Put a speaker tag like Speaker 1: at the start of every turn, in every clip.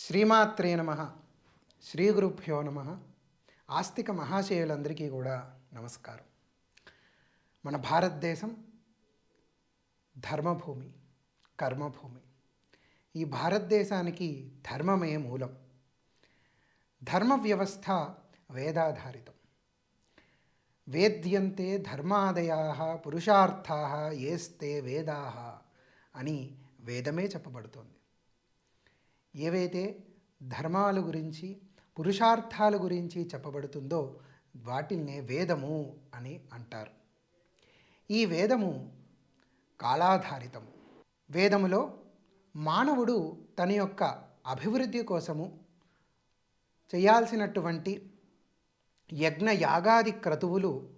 Speaker 1: శ్రీమాత్రే నమ. శ్రీ గురుభ్యో నమ. ఆస్తిక మహాశయులందరికీ కూడా నమస్కారం. మన భారతదేశం ధర్మభూమి కర్మభూమి. ఈ భారతదేశానికి ధర్మమే మూలం. ధర్మ వ్యవస్థ వేదాధారితం. వేద్యంతే ధర్మాదయా పురుషార్థా ఏస్తే వేదా అని వేదమే చెప్పబడుతోంది. ఏవైతే ధర్మాల గురించి పురుషార్థాల గురించి చెప్పబడుతుందో వాటిల్నే వేదము అని అంటారు. ఈ వేదము కాలాధారితము వేదములో మానవుడు తన యొక్క అభివృద్ధి కోసము చేయాల్సినటువంటి యజ్ఞ యాగాది క్రతువులు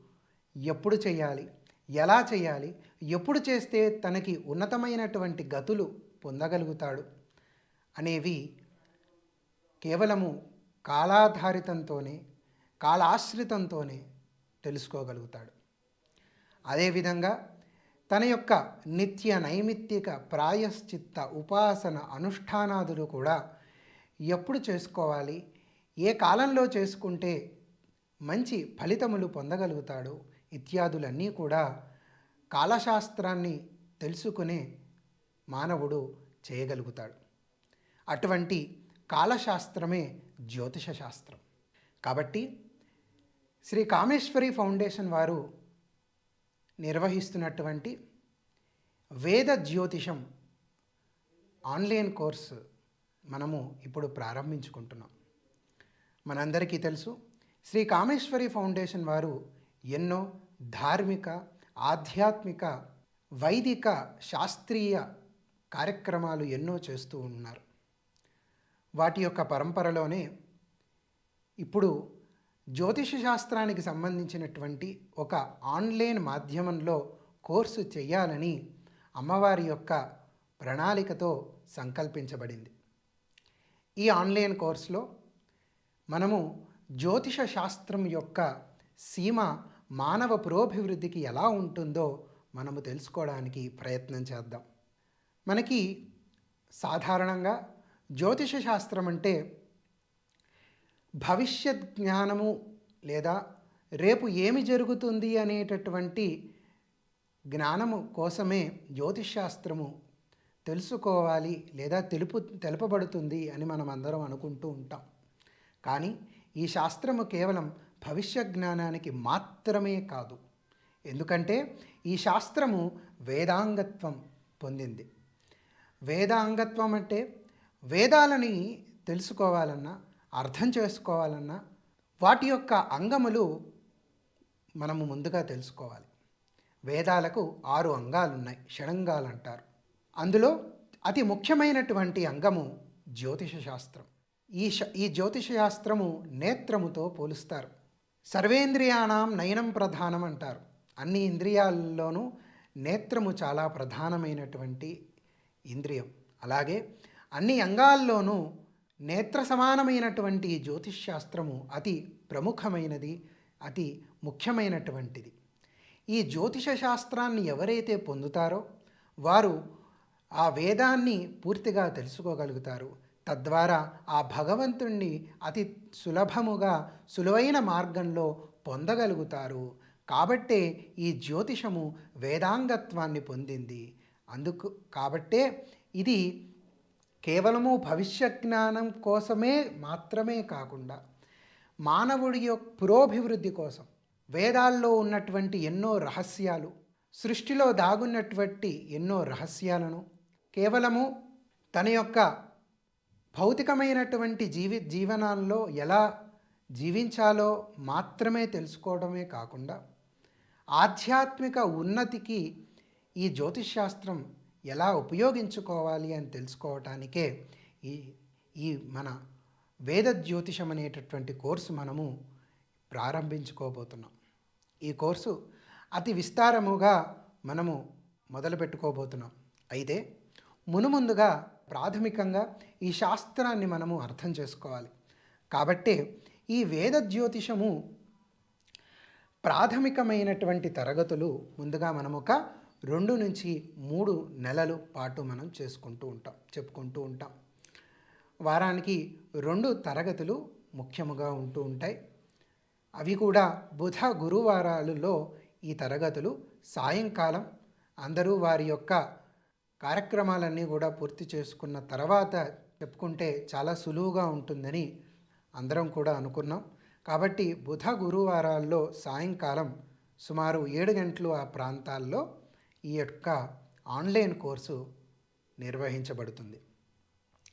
Speaker 1: ఎప్పుడు చేయాలి ఎలా చేయాలి ఎప్పుడు చేస్తే తనకి ఉన్నతమైనటువంటి గతులు పొందగలుగుతాడు? అనేవి కేవలము కాలాధారితంతోనే కాలాశ్రితంతోనే తెలుసుకోగలుగుతాడు. అదేవిధంగా తన యొక్క నిత్య నైమిత్తిక ప్రాయశ్చిత్త ఉపాసన అనుష్ఠానాదులు కూడా ఎప్పుడు చేసుకోవాలి ఏ కాలంలో చేసుకుంటే మంచి ఫలితములు పొందగలుగుతాడు ఇత్యాదులన్నీ కూడా కాలశాస్త్రాన్ని తెలుసుకునే మానవుడు చేయగలుగుతాడు. అటువంటి కాలశాస్త్రమే జ్యోతిష శాస్త్రం. కాబట్టి శ్రీ కామేశ్వరి ఫౌండేషన్ వారు నిర్వహిస్తున్నటువంటి వేద జ్యోతిషం ఆన్లైన్ కోర్సు మనము ఇప్పుడు ప్రారంభించుకుంటున్నాం. మనందరికీ తెలుసు శ్రీ కామేశ్వరి ఫౌండేషన్ వారు ఎన్నో ధార్మిక ఆధ్యాత్మిక వైదిక శాస్త్రీయ కార్యక్రమాలు ఎన్నో చేస్తూ ఉన్నారు. వాటి యొక్క పరంపరలోనే ఇప్పుడు జ్యోతిష శాస్త్రానికి సంబంధించినటువంటి ఒక ఆన్లైన్ మాధ్యమంలో కోర్సు చేయాలని అమ్మవారి యొక్క ప్రణాళికతో సంకల్పించబడింది. ఈ ఆన్లైన్ కోర్సులో మనము జ్యోతిష శాస్త్రం యొక్క సీమ మానవ పురోభివృద్ధికి ఎలా ఉంటుందో మనము తెలుసుకోవడానికి ప్రయత్నం చేద్దాం. మనకి సాధారణంగా జ్యోతిష శాస్త్రం అంటే భవిష్యత్ జ్ఞానము లేదా రేపు ఏమి జరుగుతుంది అనేటటువంటి జ్ఞానము కోసమే జ్యోతిష్ శాస్త్రము తెలుసుకోవాలి లేదా తెలుపు తెలుపబడుతుంది అని మనం అందరం అనుకుంటూ ఉంటాం. కానీ ఈ శాస్త్రము కేవలం భవిష్య జ్ఞానానికి మాత్రమే కాదు. ఎందుకంటే ఈ శాస్త్రము వేదాంగత్వం పొందింది. వేదాంగత్వం అంటే వేదాలని తెలుసుకోవాలన్నా అర్థం చేసుకోవాలన్నా వాటి యొక్క అంగములు మనము ముందుగా తెలుసుకోవాలి. వేదాలకు ఆరు అంగాలు ఉన్నాయి షడంగాలు అంటారు అందులో అతి ముఖ్యమైనటువంటి అంగము జ్యోతిష శాస్త్రం. ఈ శ ఈ జ్యోతిష శాస్త్రము నేత్రముతో పోలుస్తారు. సర్వేంద్రియాణం నయనం ప్రధానం అంటారు. అన్ని ఇంద్రియాల్లోనూ నేత్రము చాలా ప్రధానమైనటువంటి ఇంద్రియం. అలాగే అన్ని అంగాల్లోనూ నేత్ర సమానమైనటువంటి జ్యోతిష్శాస్త్రము శాస్త్రము అతి ప్రముఖమైనది అతి ముఖ్యమైనటువంటిది. ఈ జ్యోతిష శాస్త్రాన్ని ఎవరైతే పొందుతారో వారు ఆ వేదాన్ని పూర్తిగా తెలుసుకోగలుగుతారు. తద్వారా ఆ భగవంతుణ్ణి అతి సులభముగా సులువైన మార్గంలో పొందగలుగుతారు. కాబట్టే ఈ జ్యోతిషము వేదాంగత్వాన్ని పొందింది. అందుకు కాబట్టే ఇది కేవలము భవిష్య జ్ఞానం కోసమే మాత్రమే కాకుండా మానవుడి యొక్క పురోభివృద్ధి కోసం వేదాల్లో ఉన్నటువంటి ఎన్నో రహస్యాలు సృష్టిలో దాగున్నటువంటి ఎన్నో రహస్యాలను కేవలము తన యొక్క భౌతికమైనటువంటి జీవి జీవనాల్లో ఎలా జీవించాలో మాత్రమే తెలుసుకోవడమే కాకుండా ఆధ్యాత్మిక ఉన్నతికి ఈ జ్యోతిష్ శాస్త్రం ఎలా ఉపయోగించుకోవాలి అని తెలుసుకోవటానికే ఈ ఈ మన వేద జ్యోతిషం అనేటటువంటి కోర్సు మనము ప్రారంభించుకోబోతున్నాం. ఈ కోర్సు అతి విస్తారముగా మనము మొదలు పెట్టుకోబోతున్నాం అయితే మునుముందుగా ప్రాథమికంగా ఈ శాస్త్రాన్ని మనము అర్థం చేసుకోవాలి. కాబట్టి ఈ వేద జ్యోతిషము ప్రాథమికమైనటువంటి తరగతులు ముందుగా మనము ఒక రెండు నుంచి మూడు నెలలు పాటు మనం చేసుకుంటూ ఉంటాం చెప్పుకుంటూ ఉంటాం. వారానికి రెండు తరగతులు ముఖ్యముగా ఉంటూ ఉంటాయి. అవి కూడా బుధ గురువారాలలో ఈ తరగతులు సాయంకాలం అందరూ వారి యొక్క కార్యక్రమాలన్నీ కూడా పూర్తి చేసుకున్న తర్వాత చెప్పుకుంటే చాలా సులువుగా ఉంటుందని అందరం కూడా అనుకున్నాం. కాబట్టి బుధ గురువారాల్లో సాయంకాలం సుమారు ఏడు గంటలు ఆ ప్రాంతాల్లో ఈ యొక్క ఆన్లైన్ కోర్సు నిర్వహించబడుతుంది.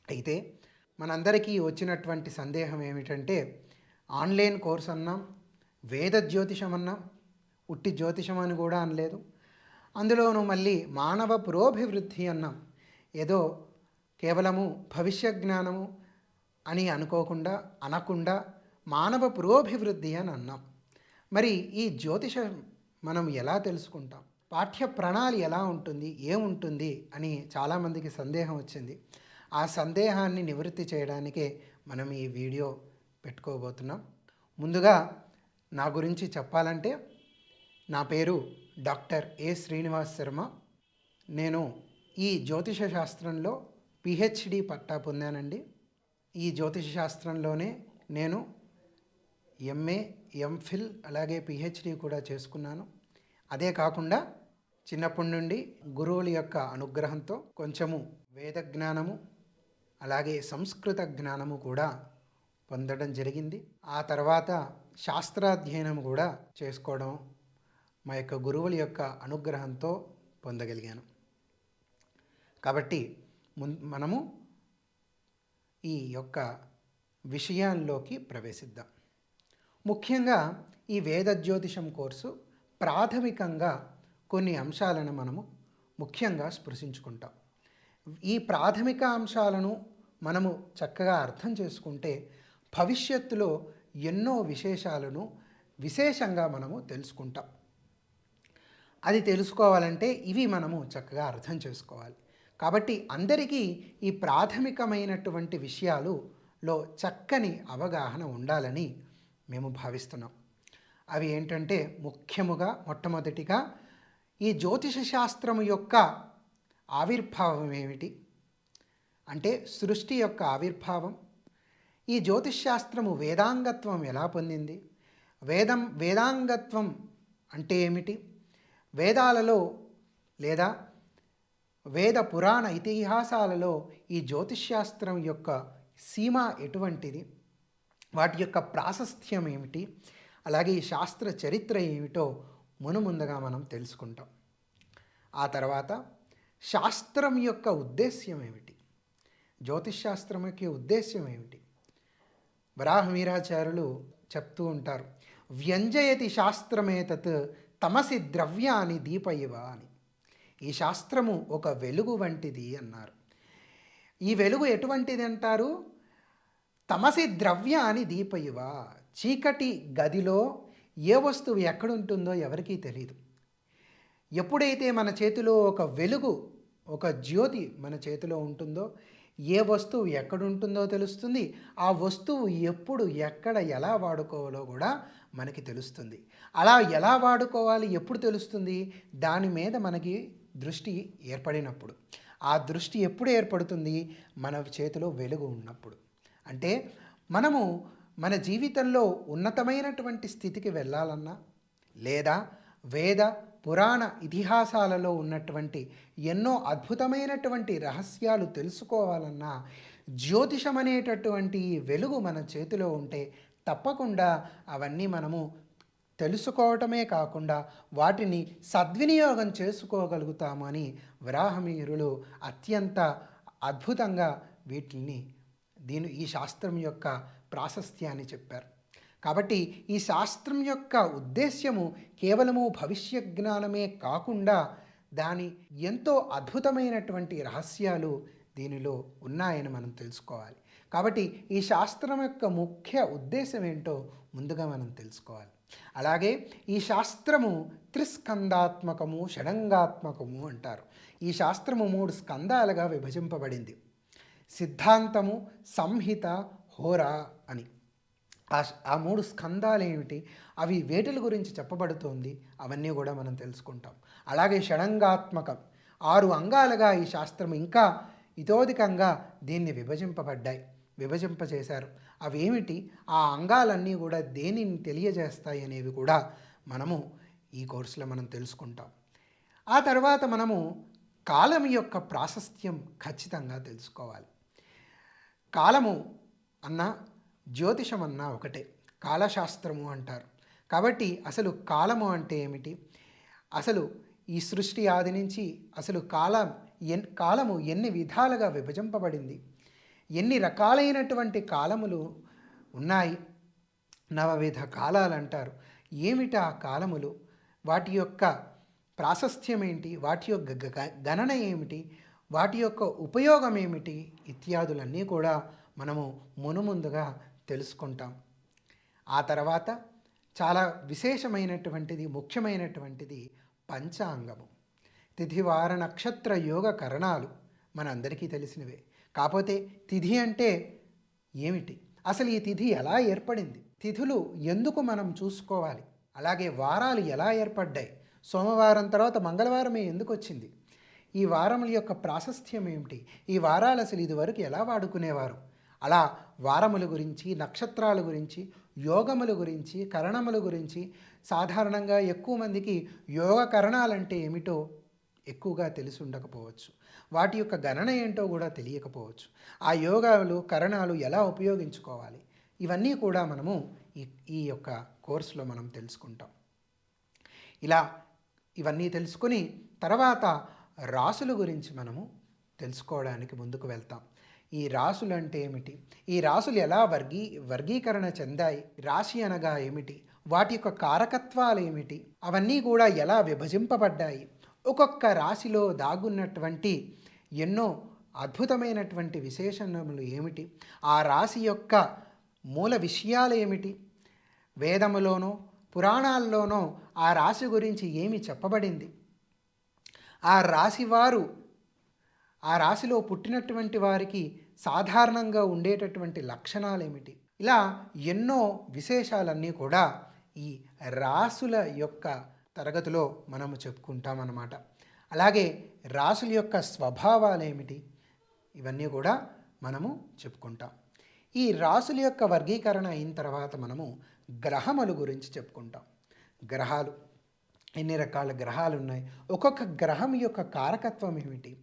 Speaker 1: అయితే మనందరికీ వచ్చినటువంటి సందేహం ఏమిటంటే ఆన్లైన్ కోర్స్ అన్నాం వేద జ్యోతిషం అన్నాం ఉట్టి జ్యోతిషం అని కూడా అనలేదు. అందులోనూ మళ్ళీ మానవ పురోభివృద్ధి అన్నాం. ఏదో కేవలము భవిష్య జ్ఞానము అని అనుకోకుండా అనకుండా మానవ పురోభివృద్ధి అని అన్నాం. మరి ఈ జ్యోతిషం మనం ఎలా తెలుసుకుంటాం? పాఠ్య ప్రణాళి ఎలా ఉంటుంది? ఏముంటుంది? అని చాలామందికి సందేహం వచ్చింది. ఆ సందేహాన్ని నివృత్తి చేయడానికే మనం ఈ వీడియో పెట్టుకోబోతున్నాం. ముందుగా నా గురించి చెప్పాలంటే నా పేరు డాక్టర్ ఏ శ్రీనివాస్ శర్మ. నేను ఈ జ్యోతిష శాస్త్రంలో పిహెచ్డి పట్టా పొందానండి. ఈ జ్యోతిష శాస్త్రంలోనే నేను ఎంఏ ఎంఫిల్ అలాగే పిహెచ్డి కూడా చేసుకున్నాను. అదే కాకుండా చిన్నప్పటి నుండి గురువుల యొక్క అనుగ్రహంతో కొంచెము వేద జ్ఞానము అలాగే సంస్కృత జ్ఞానము కూడా పొందడం జరిగింది. ఆ తర్వాత శాస్త్రాధ్యయనం కూడా చేసుకోవడం మా యొక్క గురువుల యొక్క అనుగ్రహంతో పొందగలిగాను. కాబట్టి మున్ మనము ఈ యొక్క విషయాల్లోకి ప్రవేశిద్దాం. ముఖ్యంగా ఈ వేద జ్యోతిషం కోర్సు ప్రాథమికంగా కొన్ని అంశాలను మనము ముఖ్యంగా స్పృశించుకుంటాం. ఈ ప్రాథమిక అంశాలను మనము చక్కగా అర్థం చేసుకుంటే భవిష్యత్తులో ఎన్నో విశేషాలను విశేషంగా మనము తెలుసుకుంటాం. అది తెలుసుకోవాలంటే ఇవి మనము చక్కగా అర్థం చేసుకోవాలి. కాబట్టి అందరికీ ఈ ప్రాథమికమైనటువంటి విషయాలులో చక్కని అవగాహన ఉండాలని మేము భావిస్తున్నాం. అవి ఏంటంటే ముఖ్యముగా మొట్టమొదటిగా ఈ జ్యోతిష శాస్త్రము యొక్క ఆవిర్భావం ఏమిటి? అంటే సృష్టి యొక్క ఆవిర్భావం. ఈ జ్యోతిష్ శాస్త్రము వేదాంగత్వం ఎలా పొందింది? వేదం వేదాంగత్వం అంటే ఏమిటి? వేదాలలో లేదా వేద పురాణ ఇతిహాసాలలో ఈ జ్యోతిష్శాస్త్రం యొక్క సీమ ఎటువంటిది? వాటి యొక్క ప్రాశస్త్యం ఏమిటి? అలాగే ఈ శాస్త్ర చరిత్ర ఏమిటో మునుముందుగా మనం తెలుసుకుంటాం. ఆ తర్వాత శాస్త్రం యొక్క ఉద్దేశ్యం ఏమిటి? జ్యోతిష్ శాస్త్రం యొక్క ఉద్దేశ్యం ఏమిటి? వరాహమీరాచార్యులు చెప్తూ ఉంటారు వ్యంజయతి శాస్త్రమేతత్ తమసి ద్రవ్యాన్ని దీపయివ అని. ఈ శాస్త్రము ఒక వెలుగు వంటిది అన్నారు. ఈ వెలుగు ఎటువంటిది అంటారు? తమసి ద్రవ్యాన్ని దీపయివ చీకటి గదిలో ఏ వస్తువు ఎక్కడుంటుందో ఎవరికీ తెలియదు ఎప్పుడైతే మన చేతిలో ఒక వెలుగు ఒక జ్యోతి మన చేతిలో ఉంటుందో ఏ వస్తువు ఎక్కడుంటుందో తెలుస్తుంది. ఆ వస్తువు ఎప్పుడు ఎక్కడ ఎలా వాడుకోవాలో కూడా మనకి తెలుస్తుంది. అలా ఎలా వాడుకోవాలి ఎప్పుడు తెలుస్తుంది? దాని మీద మనకి దృష్టి ఏర్పడినప్పుడు. ఆ దృష్టి ఎప్పుడు ఏర్పడుతుంది? మన చేతిలో వెలుగు ఉన్నప్పుడు. అంటే మనము మన జీవితంలో ఉన్నతమైనటువంటి స్థితికి వెళ్ళాలన్నా లేదా వేద పురాణ ఇతిహాసాలలో ఉన్నటువంటి ఎన్నో అద్భుతమైనటువంటి రహస్యాలు తెలుసుకోవాలన్నా జ్యోతిషం అనేటటువంటి వెలుగు మన చేతిలో ఉంటే తప్పకుండా అవన్నీ మనము తెలుసుకోవటమే కాకుండా వాటిని సద్వినియోగం చేసుకోగలుగుతామని అని వరాహమీరులు అత్యంత అద్భుతంగా వీటిని దీని ఈ శాస్త్రం యొక్క ప్రాశస్త్యాన్ని చెప్పారు. కాబట్టి ఈ శాస్త్రం యొక్క ఉద్దేశ్యము కేవలము భవిష్య జ్ఞానమే కాకుండా దాని ఎంతో అద్భుతమైనటువంటి రహస్యాలు దీనిలో ఉన్నాయని మనం తెలుసుకోవాలి. కాబట్టి ఈ శాస్త్రం యొక్క ముఖ్య ఉద్దేశం ఏంటో ముందుగా మనం తెలుసుకోవాలి. అలాగే ఈ శాస్త్రము త్రిస్కందాత్మకము షడంగాత్మకము అంటారు. ఈ శాస్త్రము మూడు స్కందాలుగా విభజింపబడింది. సిద్ధాంతము సంహిత హోర అని. ఆ ఆ మూడు స్కందాలు ఏమిటి అవి వేటిల గురించి చెప్పబడుతోంది? అవన్నీ కూడా మనం తెలుసుకుంటాం. అలాగే షడంగాత్మకం ఆరు అంగాలుగా ఈ శాస్త్రం ఇంకా ఇతోధికంగా దీన్ని విభజింపబడ్డాయి. విభజింపజేశారు అవేమిటి? ఆ అంగాలన్నీ కూడా దేనిని తెలియజేస్తాయి అనేవి కూడా మనము ఈ కోర్సులో మనం తెలుసుకుంటాం. ఆ తర్వాత మనము కాలం యొక్క ప్రాశస్త్యం ఖచ్చితంగా తెలుసుకోవాలి. కాలము అన్న జ్యోతిషం అన్న ఒకటే. కాలశాస్త్రము అంటారు. కాబట్టి అసలు కాలము అంటే ఏమిటి? అసలు ఈ సృష్టి ఆది నుంచి అసలు కాలం ఎన్ కాలము ఎన్ని విధాలుగా విభజింపబడింది? ఎన్ని రకాలైనటువంటి కాలములు ఉన్నాయి? నవవిధ కాలాలు అంటారు. ఏమిటి ఆ కాలములు? వాటి యొక్క ప్రాశస్త్యం ఏంటి వాటి యొక్క గ- గణన ఏమిటి? వాటి యొక్క ఉపయోగం ఏమిటి ఇత్యాదులన్నీ కూడా మనము మునుముందుగా తెలుసుకుంటాం. ఆ తర్వాత చాలా విశేషమైనటువంటిది ముఖ్యమైనటువంటిది పంచాంగము. తిథివార నక్షత్ర యోగ కరణాలు మనందరికీ తెలిసినవే. కాకపోతే తిథి అంటే ఏమిటి? అసలు ఈ తిథి ఎలా ఏర్పడింది? తిథులు ఎందుకు మనం చూసుకోవాలి? అలాగే వారాలు ఎలా ఏర్పడ్డాయి? సోమవారం తర్వాత మంగళవారమే ఎందుకు వచ్చింది? ఈ వారముల యొక్క ప్రాశస్త్యం ఏమిటి? ఈ వారాలు అసలు ఇదివరకు ఎలా వాడుకునేవారు? అలా వారముల గురించి నక్షత్రాల గురించి యోగముల గురించి కరణముల గురించి సాధారణంగా ఎక్కువ మందికి యోగ కరణాలంటే ఏమిటో ఎక్కువగా తెలిసి ఉండకపోవచ్చు. వాటి యొక్క గణన ఏంటో కూడా తెలియకపోవచ్చు. ఆ యోగాలు కరణాలు ఎలా ఉపయోగించుకోవాలి? ఇవన్నీ కూడా మనము ఈ ఈ యొక్క కోర్సులో మనం తెలుసుకుంటాం. ఇలా ఇవన్నీ తెలుసుకుని తర్వాత రాసుల గురించి మనము తెలుసుకోవడానికి ముందుకు వెళ్తాం. ఈ రాసులు అంటే ఏమిటి? ఈ రాసులు ఎలా వర్గీ వర్గీకరణ చెందాయి? రాశి అనగా ఏమిటి? వాటి యొక్క కారకత్వాలు ఏమిటి? అవన్నీ కూడా ఎలా విభజింపబడ్డాయి? ఒక్కొక్క రాశిలో దాగున్నటువంటి ఎన్నో అద్భుతమైనటువంటి విశేషణములు ఏమిటి? ఆ రాశి యొక్క మూల విషయాలు ఏమిటి? వేదములోనో పురాణాల్లోనో ఆ రాశి గురించి ఏమి చెప్పబడింది? ఆ రాశివారు ఆ రాశిలో పుట్టినటువంటి వారికి సాధారణంగా ఉండేటటువంటి లక్షణాలు ఏమిటి ఇలా ఎన్నో విశేషాలన్నీ కూడా ఈ రాసుల యొక్క తరగతిలో మనము చెప్పుకుంటామన్నమాట. అలాగే రాసుల యొక్క స్వభావాలు ఏమిటి ఇవన్నీ కూడా మనము చెప్పుకుంటాం. ఈ రాసుల యొక్క వర్గీకరణ అయిన తర్వాత మనము గ్రహముల గురించి చెప్పుకుంటాం. గ్రహాలు ఎన్ని రకాల గ్రహాలు ఉన్నాయి? ఒక్కొక్క గ్రహం యొక్క కారకత్వం ఏమిటి?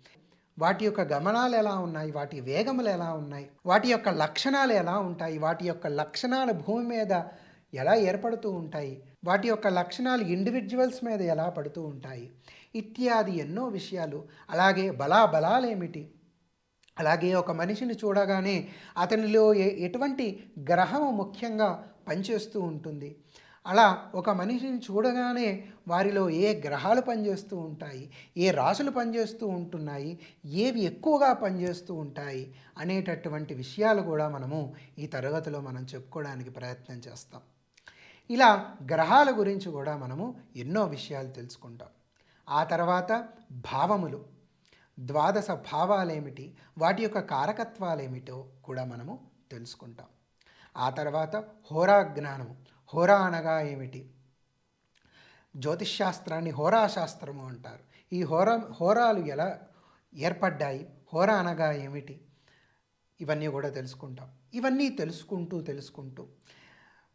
Speaker 1: వాటి యొక్క గమనాలు ఎలా ఉన్నాయి? వాటి వేగములు ఎలా ఉన్నాయి? వాటి యొక్క లక్షణాలు ఎలా ఉంటాయి? వాటి యొక్క లక్షణాలు భూమి మీద ఎలా ఏర్పడుతూ ఉంటాయి? వాటి యొక్క లక్షణాలు ఇండివిజువల్స్ మీద ఎలా పడుతూ ఉంటాయి? ఇత్యాది ఎన్నో విషయాలు. అలాగే బలాబలాలు ఏమిటి? అలాగే ఒక మనిషిని చూడగానే అతనిలో ఎటువంటి గ్రహము ముఖ్యంగా పనిచేస్తూ ఉంటుంది? అలా ఒక మనిషిని చూడగానే వారిలో ఏ గ్రహాలు పనిచేస్తూ ఉంటాయి ఏ రాసులు పనిచేస్తూ ఉంటున్నాయి ఏవి ఎక్కువగా పనిచేస్తూ ఉంటాయి అనేటటువంటి విషయాలు కూడా మనము ఈ తరగతిలో మనం చెప్పుకోవడానికి ప్రయత్నం చేస్తాం. ఇలా గ్రహాల గురించి కూడా మనము ఎన్నో విషయాలు తెలుసుకుంటాం. ఆ తర్వాత భావములు. ద్వాదశ భావాలేమిటి వాటి యొక్క కారకత్వాలేమిటో కూడా మనము తెలుసుకుంటాం. ఆ తర్వాత హోరా జ్ఞానము హోరా అనగా ఏమిటి? జ్యోతిష్శాస్త్రాన్ని హోరాశాస్త్రము అంటారు. ఈ హోరా హోరాలు ఎలా ఏర్పడ్డాయి? హోరా అనగా ఏమిటి? ఇవన్నీ కూడా తెలుసుకుంటాం. ఇవన్నీ తెలుసుకుంటూ తెలుసుకుంటూ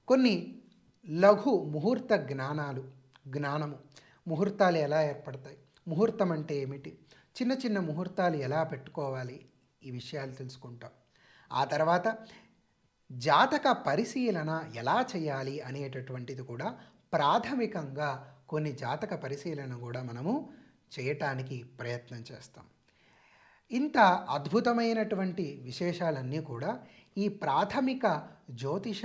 Speaker 1: కొన్ని లఘు ముహూర్త జ్ఞానాలు జ్ఞానము. ముహూర్తాలు ఎలా ఏర్పడతాయి? ముహూర్తం అంటే ఏమిటి? చిన్న చిన్న ముహూర్తాలు ఎలా పెట్టుకోవాలి? ఈ విషయాలు తెలుసుకుంటాం. ఆ తర్వాత జాతక పరిశీలన ఎలా చేయాలి అనేటటువంటిది కూడా ప్రాథమికంగా కొన్ని జాతక పరిశీలన కూడా మనము చేయటానికి ప్రయత్నం చేస్తాం. ఇంత అద్భుతమైనటువంటి విశేషాలన్నీ కూడా ఈ ప్రాథమిక జ్యోతిష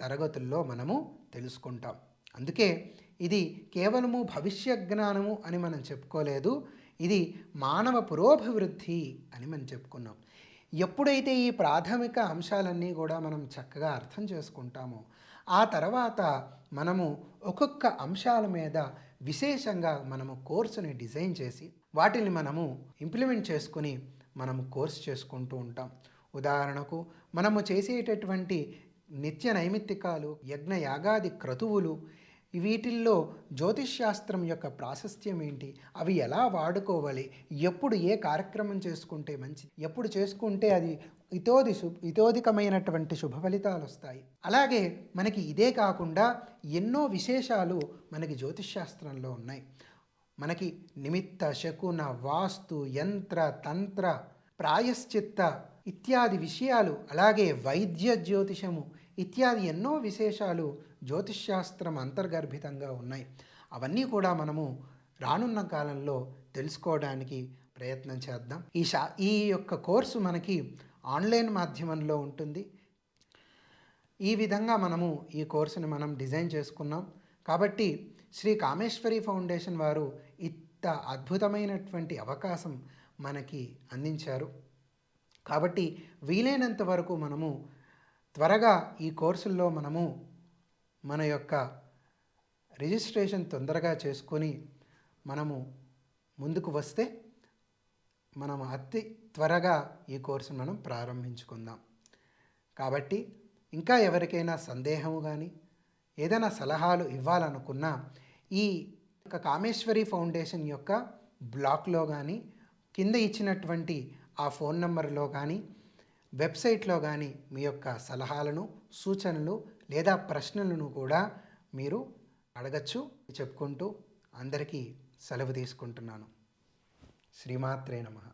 Speaker 1: తరగతుల్లో మనము తెలుసుకుంటాం. అందుకే ఇది కేవలము భవిష్య జ్ఞానము అని మనం చెప్పుకోలేదు ఇది మానవ పురోభివృద్ధి అని మనం చెప్పుకున్నాం. ఎప్పుడైతే ఈ ప్రాథమిక అంశాలన్నీ కూడా మనం చక్కగా అర్థం చేసుకుంటామో ఆ తర్వాత మనము ఒక్కొక్క అంశాల మీద విశేషంగా మనము కోర్సుని డిజైన్ చేసి వాటిని మనము ఇంప్లిమెంట్ చేసుకుని మనము కోర్సు చేసుకుంటూ ఉంటాం. ఉదాహరణకు మనము చేసేటటువంటి నిత్య నైమిత్తికాలు యజ్ఞ యాగాది క్రతువులు వీటిల్లో జ్యోతిష్ శాస్త్రం యొక్క ప్రాశస్త్యం ఏంటి? అవి ఎలా వాడుకోవాలి? ఎప్పుడు ఏ కార్యక్రమం చేసుకుంటే మంచిది? ఎప్పుడు చేసుకుంటే అది ఇతోది శు ఇతోధికమైనటువంటి శుభ ఫలితాలు వస్తాయి? అలాగే మనకి ఇదే కాకుండా ఎన్నో విశేషాలు మనకి జ్యోతిష్శాస్త్రంలో ఉన్నాయి. మనకి నిమిత్త శకున వాస్తు యంత్ర తంత్ర ప్రాయశ్చిత్త ఇత్యాది విషయాలు అలాగే వైద్య జ్యోతిషము ఇత్యాది ఎన్నో విశేషాలు జ్యోతిష్ శాస్త్రం అంతర్గర్భితంగా ఉన్నాయి. అవన్నీ కూడా మనము రానున్న కాలంలో తెలుసుకోవడానికి ప్రయత్నం చేద్దాం. ఈ శా ఈ యొక్క కోర్సు మనకి ఆన్లైన్ మాధ్యమంలో ఉంటుంది. ఈ విధంగా మనము ఈ కోర్సుని మనం డిజైన్ చేసుకున్నాం. కాబట్టి శ్రీ కామేశ్వరి ఫౌండేషన్ వారు ఇంత అద్భుతమైనటువంటి అవకాశం మనకి అందించారు. కాబట్టి వీలైనంత వరకు మనము త్వరగా ఈ కోర్సుల్లో మనము మన యొక్క రిజిస్ట్రేషన్ తొందరగా చేసుకొని మనము ముందుకు వస్తే మనం అతి త్వరగా ఈ కోర్సును మనం ప్రారంభించుకుందాం. కాబట్టి ఇంకా ఎవరికైనా సందేహము కానీ ఏదైనా సలహాలు ఇవ్వాలనుకున్నా ఈ యొక్క కామేశ్వరి ఫౌండేషన్ యొక్క బ్లాక్లో కానీ కింద ఇచ్చినటువంటి ఆ ఫోన్ నంబర్లో కానీ వెబ్సైట్లో కానీ మీ యొక్క సలహాలను సూచనలు లేదా ప్రశ్నలను కూడా మీరు అడగచ్చు చెప్పుకుంటూ అందరికీ సెలవు తీసుకుంటున్నాను. శ్రీమాత్రే నమః.